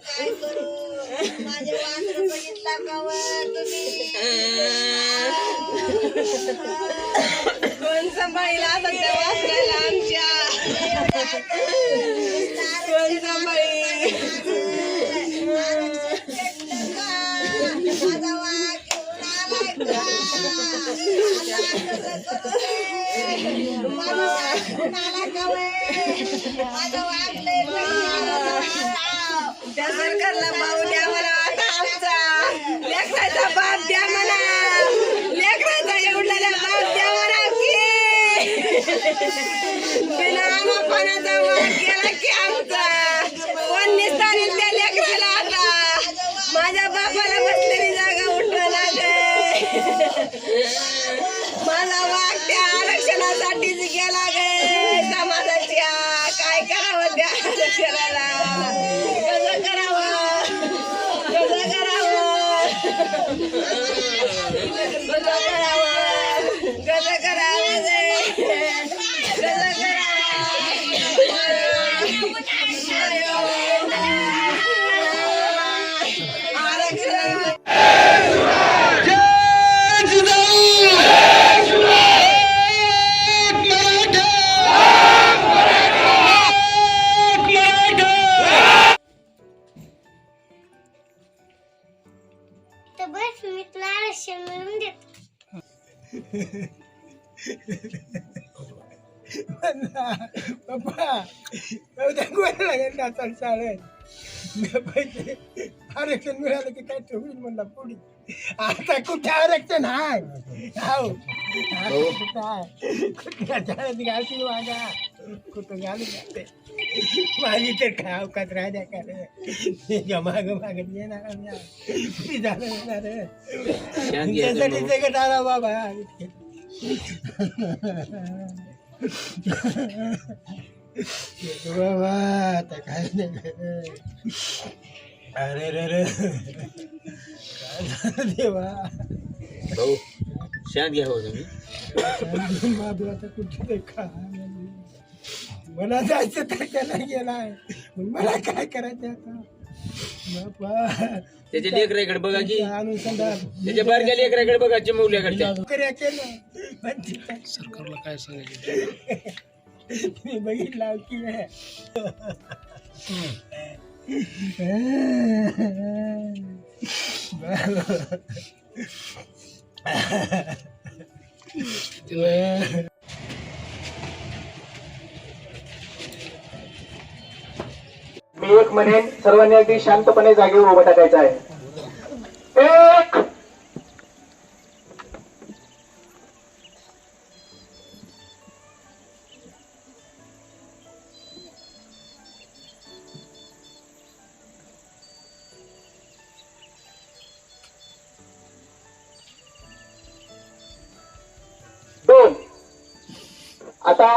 काय करू माझे बघितला तुम्ही कोण सांभाळील आता त्या वासराला आमच्या कोण सांभाळील माझा वाघ घेऊन आलाय का? आता कसं करू रे? माझा वाघ घेऊन आला का वे? माझा वाघ लय जवळ आला. त्या सरकारला भाऊ द्या मला आता आमचा. लेकराचा बाप द्या मला लेकराचा एवढा बाप द्या मला की. बिना आमापणाचा वाद गेला की आमचा. कोण निस्तारील त्या लेकराला आता? माझ्या बापाला बसलेली जागा उठवला मला वाटते त्या आरक्षणासाठीच गेला गे समाजाच्या. काय करावं त्या आरक्षणाला? कसं करावं? कसं करावं? तर बस मी तुला आरक्षण मिळवून देतो पप्पा उद्या गोळ्या लागेल ना चल शाळेत पैसे आरक्षण मिळालं की काय होईल म्हणला पुढे आता कुठे आरक्षण हाय हो कुठं माझी तर खाव कचरा द्या का रे. माग मागत येणार मी झालं येणार त्यासाठी सगळं आला बाबा बाबा आता काय नाही अरे रे रे देवा? भाऊ. शांत घ्या हो तुम्ही. आता कुठे ते खा मला जायचं तर त्याला गेलाय. मला काय करायचं आता? बापा. त्याच्या लेकराकडे बघा की. समजा त्याच्या बारक्या लेकराकडे बघा चिमवल्याकडच्या नोकऱ्या केलं पण ते- सरकारला काय सांगायचं? मी बघितला की मी एक म्हणेन सर्वांनी अगदी शांतपणे जागेवर उभं टाकायचं आहे. आता